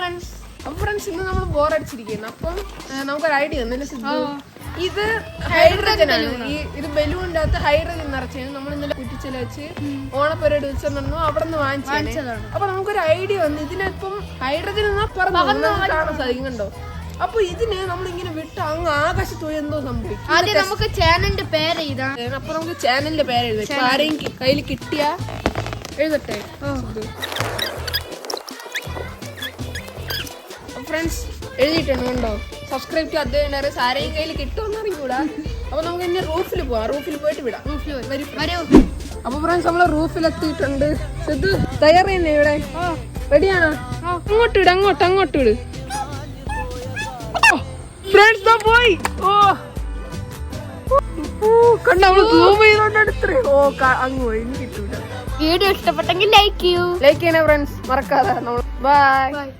Friends അപ്പൊ friends ഇന്ന് നമ്മൾ ബോർ അടിച്ചിരിക്കുന്നു. അപ്പം നമുക്കൊരു ഐഡിയ തന്നെ ഇത് ഹൈഡ്രജൻ ആണ്. ഈ ഇത് ബലൂണിന്റെ അകത്ത് ഹൈഡ്രജൻ നിറച്ചാണ് നമ്മൾ ഇന്നലെ കുറ്റിച്ചില വെച്ച് ഓണപ്പരേഡ് വെച്ച് നടന്നു അവിടെ നിന്ന് വാങ്ങിച്ചതാണ്. അപ്പൊ നമുക്കൊരു ഐഡിയ വന്നു. ഇതിനിപ്പം ഹൈഡ്രജൻ എന്നാ പറഞ്ഞു കാണാൻ സാധിക്കുന്നുണ്ടോ? അപ്പൊ ഇതിനെ നമ്മൾ ഇങ്ങനെ വിട്ട് അങ്ങ് ആകാശത്ത് പോയി എന്തോ സംഭവിക്കും. ആദ്യം നമുക്ക് ചാനലിന്റെ പേര് ഇതാ അപ്പൊ നമുക്ക് ചാനലിന്റെ പേര് എഴുതാം. ആരെയും കയ്യിൽ കിട്ടിയ? എഴുതട്ടെ? ഫ്രണ്ട്സ് എഴുതിയിട്ടുണ്ട് കണ്ടോ? സബ്സ്ക്രൈബ് ടു അദ്ദേഹം ആരെയും കയ്യിൽ കിട്ടുമെന്ന് അറിഞ്ഞൂടാ അപ്പൊ നമുക്ക് ഇനി റൂഫിൽ പോവാം. റൂഫിൽ പോയിട്ട് വിടാം. വരി വരൂ അപ്പൊ ഫ്രണ്ട്സ് നമ്മൾ റൂഫിൽ എത്തിയിട്ടുണ്ട്. സിദ്ധു തയ്യാറ് തന്നെ ഇവിടെ? റെഡിയാണോ അങ്ങോട്ട് വിട് അങ്ങോട്ട് അങ്ങോട്ട് വിട്. ഫ്രണ്ട്സ് പോയി. ഓ. കണ്ട അവൾ സൂം ചെയ്തോണ്ട് എടുത്തേ. ഓ ക- അങ്ങ് പോയി കിട്ടൂല. വീഡിയോ ഇഷ്ടപ്പെട്ടെങ്കിൽ ലൈക്ക് ചെയ്യൂ. ലൈക്ക് ചെയ്യണേ ഫ്രണ്ട്സ് മറക്കാതെ. നമ്മൾ ബൈ